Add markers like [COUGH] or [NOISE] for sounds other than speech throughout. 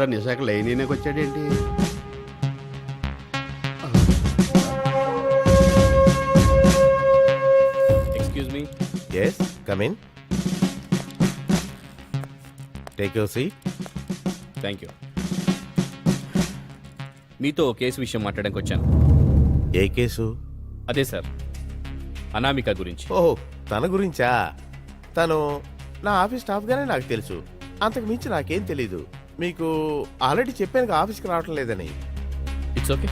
కూడా నిశాఖ లైనీకి వచ్చాడేంటి? Excuse me yes come in take your seat thank you మీతో ఓ కేసు విషయం మాట్లాడడానికి వచ్చాను. ఏ కేసు? అదే సార్. అనామిక గురించి. ఓహో తన గురించా? తను నా ఆఫీస్ స్టాఫ్గానే నాకు తెలుసు. అంతకు మించి నాకేం తెలీదు. మీకు ఆల్రెడీ చెప్పాను ఆఫీస్కి రావటం లేదని. It's okay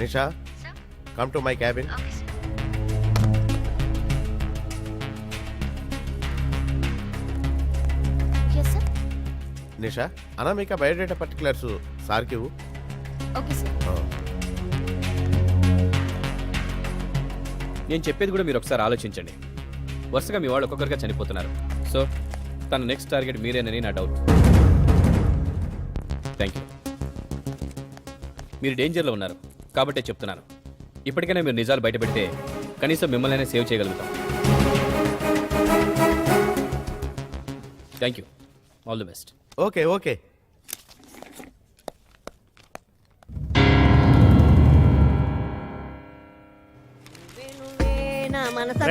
Nisha come to my cabin Nisha Anamika biodata particulars సార్కి. నేను చెప్పేది కూడా మీరు ఒకసారి ఆలోచించండి. వరుసగా మీ వాళ్ళు ఒక్కొక్కరిగా చనిపోతున్నారు. సో తన నెక్స్ట్ టార్గెట్ మీరేనని నా డౌట్ థ్యాంక్ యూ మీరు డేంజర్లో ఉన్నారు. కాబట్టే చెప్తున్నాను. ఇప్పటికైనా మీరు నిజాలు బయటపెడితే కనీసం మిమ్మల్ని సేవ్ చేయగలుగుతాం. Thank you all the best okay okay. Manasa.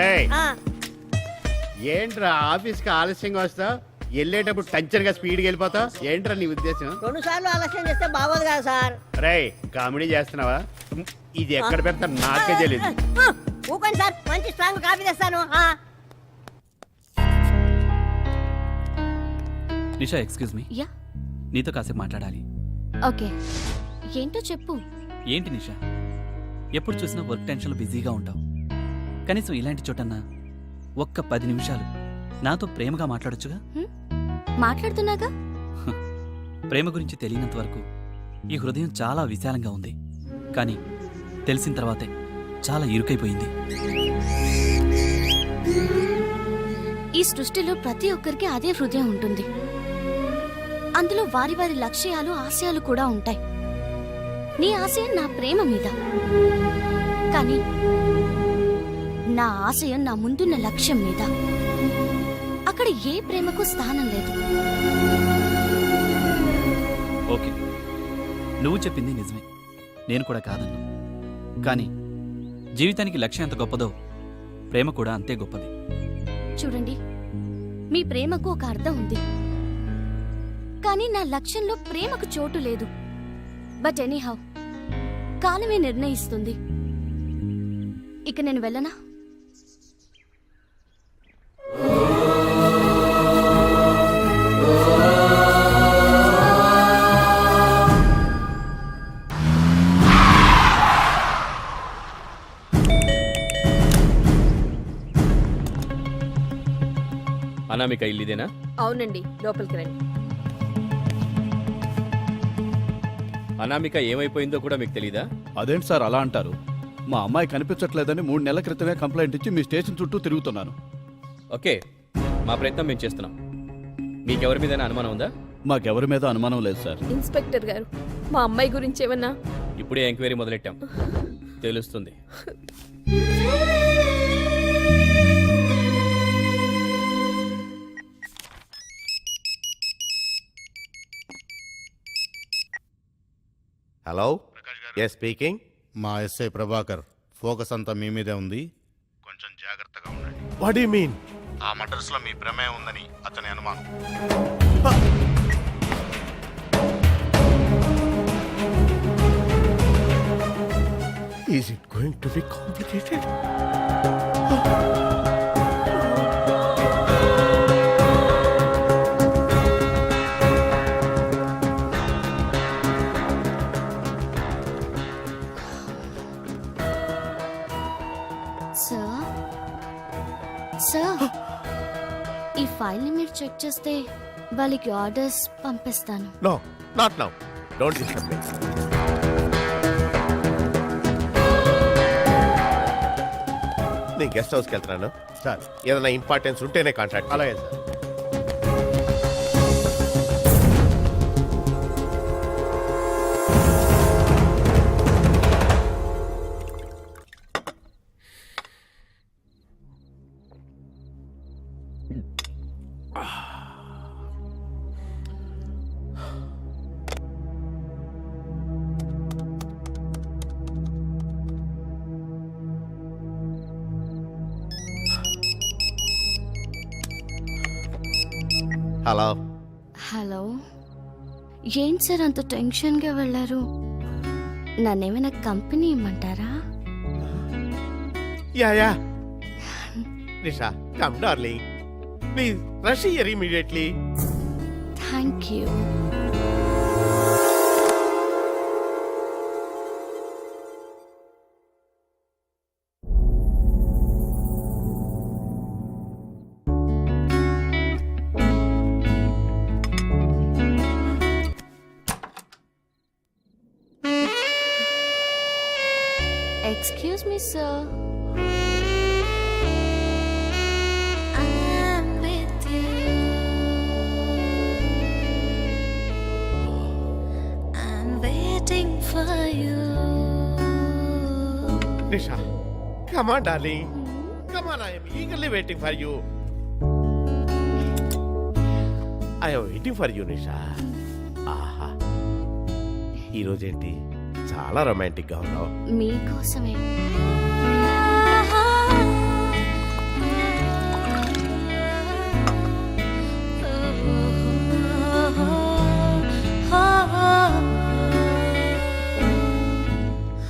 ఏంట్రా ఆఫీస్కి ఆలస్యంగా వస్తావు వెళ్ళేటప్పుడు టంచర్గా స్పీడ్కి వెళ్ళిపోతావు ఏంట్రా నీ ఉద్దేశం? రెండు సార్లు ఆలస్యం చేస్తే బాగోదు కదా సార్. రేయ్ కామెడీ చేస్తున్నావా? ఇది ఎక్కడ పెడతా నాకే తెలియదు ఊకండి సార్ మంచి స్ట్రాంగ్ కాఫీ తెస్తాను. Nisha excuse me. యా. నీతో కాసేపు మాట్లాడాలి. ఓకే. ఏంటో చెప్పు. ఏంటి నిషా? ఎప్పుడు చూసినా వర్క్ టెన్షన్లో బిజీగా ఉంటావు. కనీసం ఇలాంటి చోటన్నా ఒక్క పది నిమిషాలు. నాతో ప్రేమగా మాట్లాడొచ్చుగా? మాట్లాడుతున్నాగా? ప్రేమ గురించి తెలియనంత వరకు ఈ హృదయం చాలా విశాలంగా ఉంది. కానీ తెలిసిన తర్వాతే చాలా ఇరుకైపోయింది. ఈ సృష్టిలో ప్రతి ఒక్కరికి అదే హృదయం ఉంటుంది. అందులో వారి వారి లక్ష్యాలు ఆశయాలు కూడా ఉంటాయి. నీ ఆశయం నా ప్రేమ మీద. కానీ నా ఆశయం నా ముందున్న లక్ష్యం మీద. అక్కడ ఏ ప్రేమకు స్థానం లేదు. ఓకే. నువ్వు చెప్పింది నిజమే. నేను కూడా కాదన్నా. కానీ జీవితానికి లక్ష్యం ఎంత గొప్పదో ప్రేమ కూడా అంతే గొప్పది. చూడండి మీ ప్రేమకు ఒక అర్థం ఉంది. కానీ నా లక్ష్యంలో ప్రేమకు చోటు లేదు. బట్ ఎనీహౌ కాలమే నిర్ణయిస్తుంది. ఇక నేను వెళ్ళనా? అనామిక ఇల్లు ఇదేనా అవునండి లోపలికి రండి. అనామిక ఏమైపోయిందో కూడా మీకు తెలీదా? అదేంటి సార్ అలా అంటారు? మా అమ్మాయి కనిపించట్లేదని మూడు నెలల క్రితమే కంప్లైంట్ ఇచ్చి మీ స్టేషన్ చుట్టూ తిరుగుతున్నాను. ఓకే మా ప్రయత్నం మేము చేస్తున్నాం. మీకెవరి మీదైనా అనుమానం ఉందా? మాకెవరి మీద అనుమానం లేదు సార్. ఇన్స్పెక్టర్ గారు మా అమ్మాయి గురించి ఏమన్నా? ఇప్పుడే ఎంక్వైరీ మొదలెట్టాం. తెలుస్తుంది. హలో ఎస్ స్పీకింగ్ మా ఎస్ఐ ప్రభాకర్ ఫోకస్ అంతా మీ మీదే ఉంది. కొంచెం జాగ్రత్తగా ఉండండి. వాట్ యు మీన్ ఆ మర్డర్స్లో మీ ప్రమేయం ఉందని అతని అనుమానం. Is it going to be complicated ఈ ఫైల్ని మీరు చెక్ చేస్తే వాళ్ళకి ఆర్డర్స్ పంపిస్తాను. No not now. Don't disturb me. నేను గెస్ట్ హౌస్కి వెళ్తున్నాను. సార్. ఏదైనా ఇంపార్టెన్స్ ఉంటేనే కాంటాక్ట్ అలాగే సార్. హలో. హలో. ఏంటి సార్ అంత టెన్షన్గా వెళ్ళారు? నన్నేమైనా కంపెనీ ఇమ్మంటారా? Yeah yeah. Nisha come darling please rush here immediately thank you excuse me sir Nisha come on darling come on I am eagerly waiting for you I am waiting for you Nisha ఆహా ఈరోజేంటి చాలా రొమాంటిక్గా ఉన్నావు. మీకోసమే.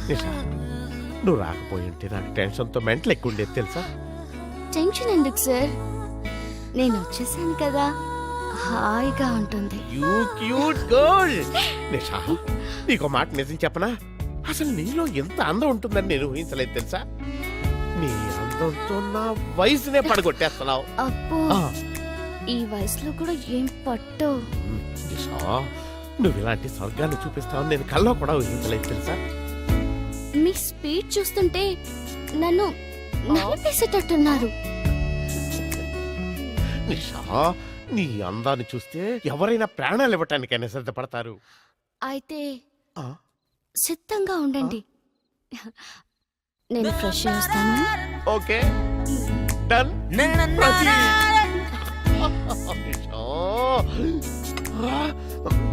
నిషా నువ్వు రాకపోయి ఉంటే నాకు టెన్షన్తో మెంటల్ ఎక్కువ ఉండేది తెలుసా? టెన్షన్ ఎందుకు సార్? నేను వచ్చేసాను కదా. హాయిగా ఉంటుంది. యూ క్యూట్ గర్ల్ నిషా నీకు మాట నిజం చెప్పనా? అసలు నీలో ఎంత అందం ఉంటుందని నేను ఊహించలేదు తెలుసా? నీ అందంతో నా వయసునే పడగొట్టేస్తున్నావు. అబ్బో ఆ, ఈ వయసులో కూడా ఏం పట్టో? నిషా నువ్వు ఇలాంటి స్వర్గాన్ని చూపిస్తావు నేను కల్లో కూడా ఊహించలేదు తెలుసా? మీ స్పీడ్ చూస్తుంటే నన్ను నలిపేసేటట్టున్నారు నిషా నీ అందాన్ని చూస్తే ఎవరైనా ప్రాణాలు ఇవ్వటానికైనా సిద్ధపడతారు. అయితే ఆ, సిద్ధంగా ఉండండి. నేను ఫ్రెష్ చేస్తాను. ఓకే. డన్. ప్రతి నిషా [LAUGHS]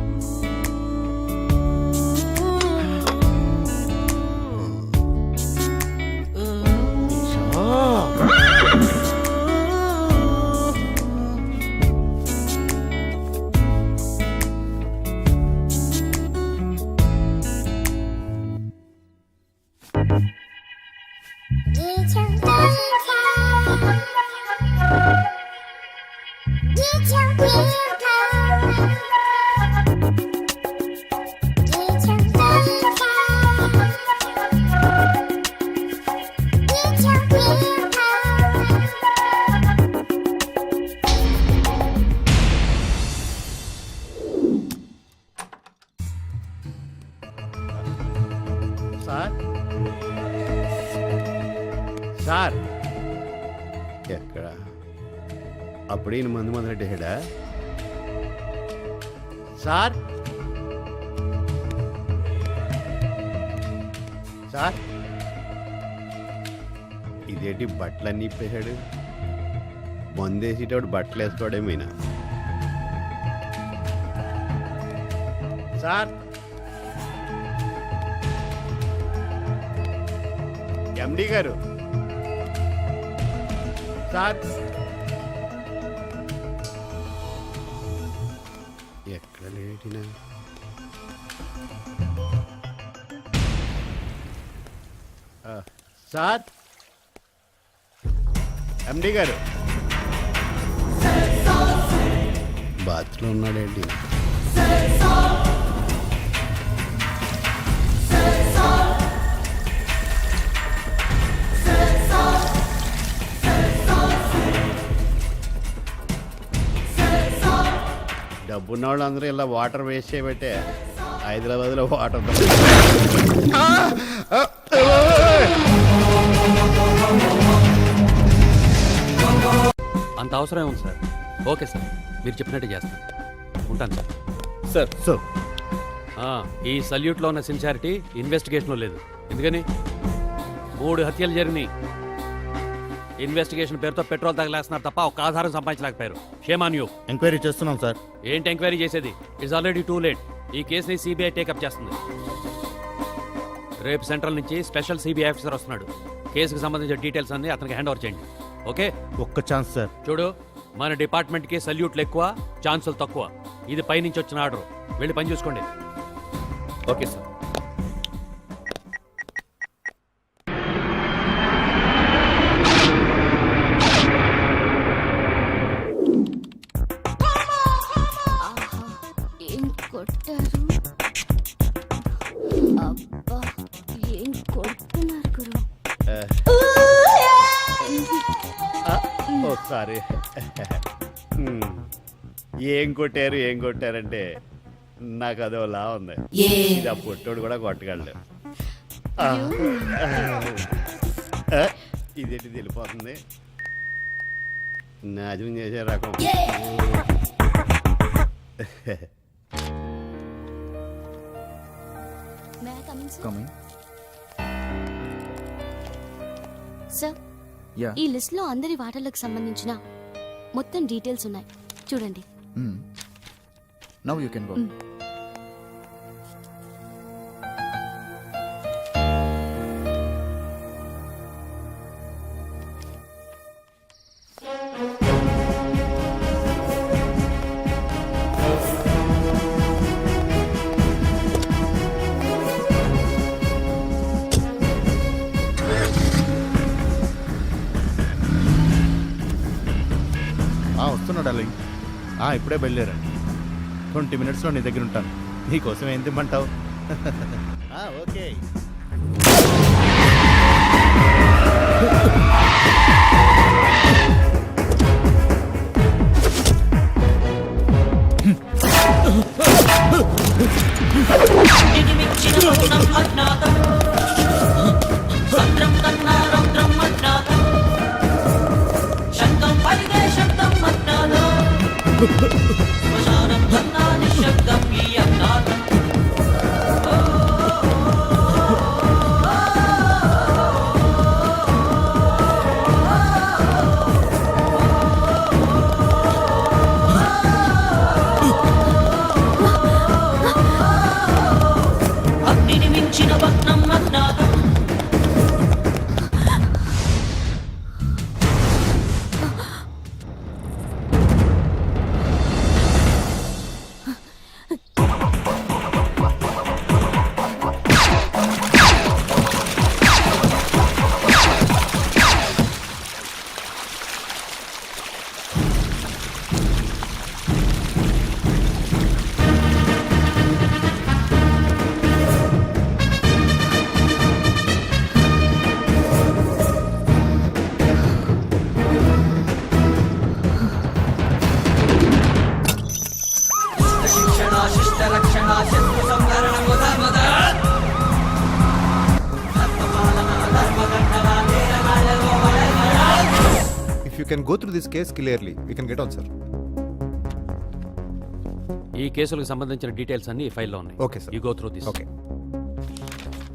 సార్? సార్? ఇదేంటి బట్టలన్నీ ఇప్పేశాడు? మందేసేటప్పుడు బట్టలు వేసుకోవడమేనా సార్? ఎండి గారు? సార్? సార్ ఎండి గారు. బాత్లో ఉన్నాడేంటి? డబ్బున్న వాళ్ళందరూ ఇలా వాటర్ వేస్ట్ చేయబట్టే హైదరాబాద్లో వాటర్ అంత అవసరం ఉంది సార్. Okay sir. మీరు చెప్పినట్టు చేస్తాను ఉంటాను సార్. సార్. సో ఆ, ఈ సల్యూట్లో ఉన్న సిన్సియారిటీ ఇన్వెస్టిగేషన్లో లేదు. ఎందుకని? మూడు హత్యలు జరిగినాయి. ఇన్వెస్టిగేషన్ పేరుతో పెట్రోల్ తగలేస్తున్నారు తప్ప ఒక ఆధారం సంపాదించలేకపోయారు. Shame on you. ఎంక్వైరీ చేస్తున్నాం సార్. ఏంటి ఎంక్వైరీ చేసేది? ఇట్స్ ఆల్రెడీ టూ లేట్ ఈ కేసుని సిబిఐ టేకప్ చేస్తుంది. రేపు సెంట్రల్ నుంచి స్పెషల్ సిబిఐ ఆఫీసర్ వస్తున్నాడు. కేసుకు సంబంధించిన డీటెయిల్స్ అన్ని అతనికి హ్యాండ్ ఓవర్ చేయండి. ఓకే? ఒక్క ఛాన్స్ సార్. చూడు మన డిపార్ట్మెంట్కి సల్యూట్లు ఎక్కువ ఛాన్సులు తక్కువ. ఇది పైనుంచి వచ్చిన ఆర్డర్. వెళ్ళి పని చూసుకోండి. Okay sir. కొట్టారు ఏం కొట్టారంటే నాకు అదోలా ఉంది. ఇది ఆ పొట్టోడు కూడా కొట్టగలడు. ఆ. ఆ, ఇదేంటి తెలిపోతుంది నాజం చేసే రకం. May I come in, sir? Coming sir yeah ఈ లిస్ట్లో అందరి వాటాలకు సంబంధించిన మొత్తం డీటెయిల్స్ ఉన్నాయి. చూడండి. Now you can go darling ఆ, ఇప్పుడే బయలుదేరాను ట్వంటీ మినిట్స్లో నీ దగ్గర ఉంటాను. నీకోసం ఏం తిమ్మంటావు? [LAUGHS] Okay. If not can go through this case clearly, we can get on, sir. ఈ కేసులకు సంబంధించిన డీటెయిల్స్ అన్ని ఈ ఫైల్లో ఉన్నాయి. Okay, sir. You go through this Okay.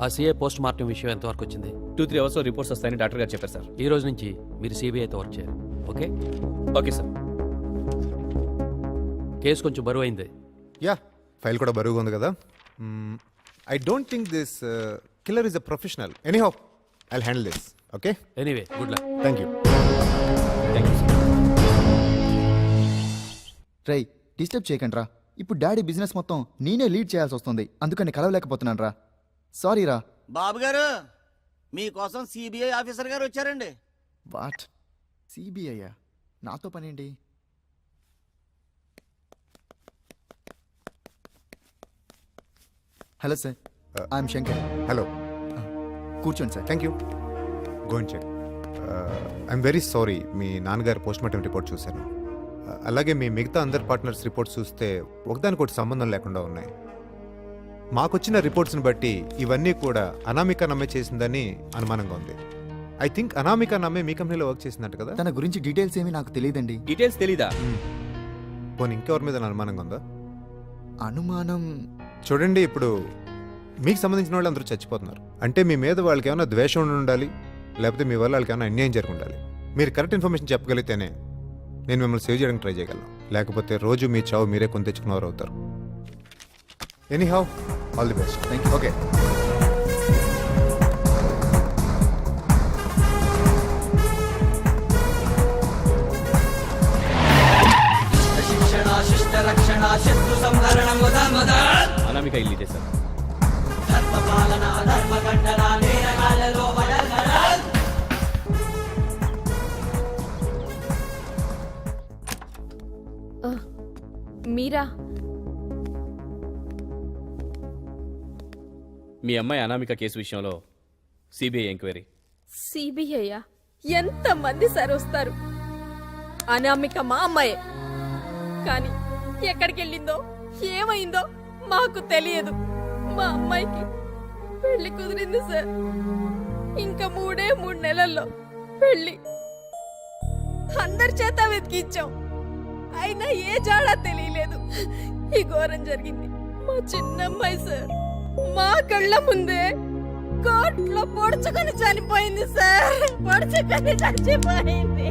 ఆ సిఏ పోస్ట్ మార్టం విషయం ఎంతవరకు వచ్చింది? టూ త్రీ అవర్స్లో రిపోర్ట్స్ వస్తాయని డాక్టర్ గారు చెప్పారు సార్ ఈ రోజు నుంచి మీరు సిబిఐతో వర్క్ చేయాలి. ఓకే ఓకే సార్ కేసు కొంచెం బరువు అయింది Yeah, ఫైల్ కూడా బరువుగా ఉంది కదా. I don't think this killer is a professional anyhow I handle this okay anyway good luck thank you Rai disturb చేయకండి రా ఇప్పుడు డాడీ బిజినెస్ మొత్తం నేనే లీడ్ చేయాల్సి వస్తుంది. అందుకని కలవలేకపోతున్నాను రా సారీ రా బాబు గారు మీకోసం సిబిఐ ఆఫీసర్ గారు వచ్చారండి. వాట్ సిబిఐయా నాతో పనేంటి? Hello sir I'm Shankar hello కూర్చోండి sir thank you going check I'm very sorry మీ నాన్నగారి పోస్ట్ మార్టం రిపోర్ట్ చూశాను. అలాగే మీ మిగతా అందరి పార్ట్నర్స్ రిపోర్ట్స్ చూస్తే ఒకదానికొకటి సంబంధం లేకుండా ఉన్నాయి. మాకొచ్చిన రిపోర్ట్స్ని బట్టి ఇవన్నీ కూడా అనామిక నమ్మే చేసిందని అనుమానంగా ఉంది. ఐ థింక్ అనామిక నమ్మే మీ కంపెనీలో వర్క్ చేసిందంట కదా? తన గురించి డీటెయిల్స్ ఏమీ నాకు తెలియదండి. డీటెయిల్స్ తెలీదా? పోనీ ఇంకెవరి మీద అనుమానంగా ఉందా? అనుమానం చూడండి ఇప్పుడు మీకు సంబంధించిన వాళ్ళు అందరూ చచ్చిపోతున్నారు. అంటే మీ మీద వాళ్ళకి ఏమైనా ద్వేషం ఉండి ఉండాలి లేకపోతే మీ వల్ల వాళ్ళకి ఏమైనా అన్యాయం జరిగి ఉండాలి. మీరు కరెక్ట్ ఇన్ఫర్మేషన్ చెప్పగలిగితేనే నేను మిమ్మల్ని సేవ్ చేయడానికి ట్రై చేయగలను. లేకపోతే రోజు మీ చావు మీరే కొని తెచ్చుకున్నవారు అవుతారు. Anyhow all the best thank you okay Anamika ఇల్లు ఇదే సార్ మీరా? మీ అమ్మాయి అనామిక కేసు విషయంలో సిబిఐ ఎంక్వైరీ. సిబిఐయా? ఎంత మంది సార్ వస్తారు? అనామిక మా అమ్మాయే? కానీ ఎక్కడికి వెళ్ళిందో ఏమైందో మాకు తెలియదు. మా అమ్మాయికి పెళ్ళి కుదిరింది సార్. ఇంకా మూడే మూడు నెలల్లో పెళ్ళి అందరి చేత వెతికించాం అయినా ఏ జాడా తెలియలేదు. ఈ ఘోరం జరిగింది. మా చిన్నమ్మాయి సార్ మా కళ్ళ ముందే కోట్లో పొడుచుకొని చనిపోయింది సార్. పొడుచుకొని చచ్చిపోయింది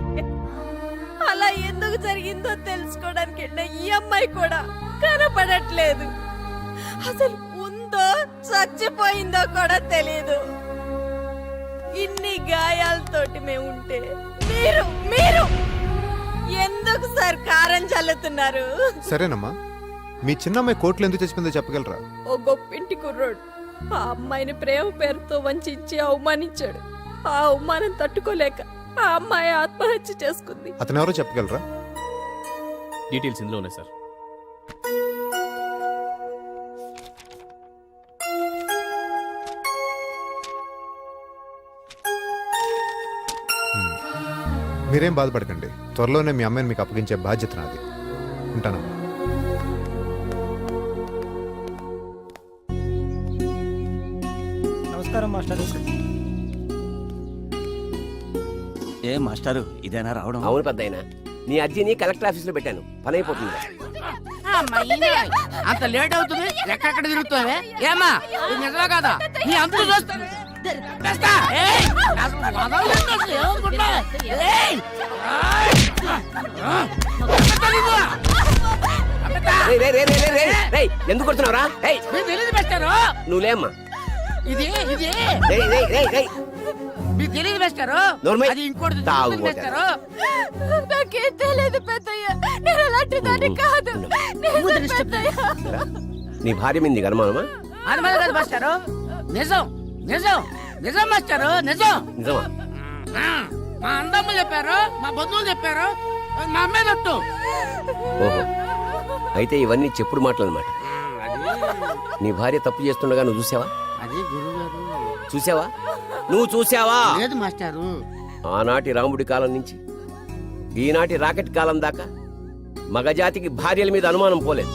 అలా ఎందుకు జరిగిందో తెలుసుకోవడానికి వెళ్ళిన ఈ అమ్మాయి కూడా కనపడట్లేదు. అసలు ఉందో చచ్చిపోయిందో కూడా తెలియదు ఇన్ని గాయాలతోటి మేము ఉంటే మీరు మీరు ఎందుకు సార్ కారం చల్లుతున్నారు? సరేనమ్మా. మీ చిన్నమ్మాయి కోర్టులో ఎందుకు చచ్చిపోయిందో చెప్పగలరా? ఓ గొప్పింటి కుర్రోడు. ఆ అమ్మాయిని ప్రేమ పేరుతో వంచి అవమానించాడు. ఆ అవమానం తట్టుకోలేక ఆ అమ్మాయి ఆత్మహత్య చేసుకుంది. అతను ఎవరో చెప్పగలరా? డీటెయిల్స్ ఇందులో ఉన్నాయి సార్. మీరేం బాధపడకండి. త్వరలోనే మీ అమ్మాయిని మీకు అప్పగించే బాధ్యత నాది. ఉంటానమ్మా నమస్కారం మాస్టర్. ఏ మాస్టారు ఇదేనా రావడం? అవును పెద్ద నీ అర్జీని కలెక్టర్ ఆఫీస్లో పెట్టాను. పని అయిపోతుంది అంత లేట్ అవుతుంది. ఎక్కడెక్కడ తిరుగుతావే ఏమా ఇది నిజమే కదా? నీ అందరూ చూస్తాను ఎందుకు కొడుతున్నావురా? మీకు తెలియదు బెస్టారు. నువ్వు లేమ్మా. ఇది ఇది. రేయ్, రేయ్, రేయ్, రేయ్. మీకు తెలియదు బెస్టారు. నోర్మై. అది ఇంకోటి. బెస్టారు? నాకేం తెలియదు పెద్దయ్య. నేను అలాంటి దాన్ని కాదు. నీ భార్య మీద నీకు అనుమానమా? అది మరి కాదు మాస్టారు నిజం. నిజం. నిజం మాస్టారు నిజం. నిజమా? ఆ, మా అందమ్మ చెప్పారు మా బంధువులు చెప్పారు మా అమ్మాయి నట్టు ఓహో. అయితే ఇవన్నీ చెప్పుడు మాటలు అనమాట నీ భార్య తప్పు చేస్తుండగా నువ్వు చూసావా? అది గురుగారు. చూసావా? నువ్వు చూసావా? లేదు మాస్టారు. ఆనాటి రాముడి కాలం నుంచి ఈనాటి రాకెట్ కాలం దాకా మగజాతికి భార్యల మీద అనుమానం పోలేదు.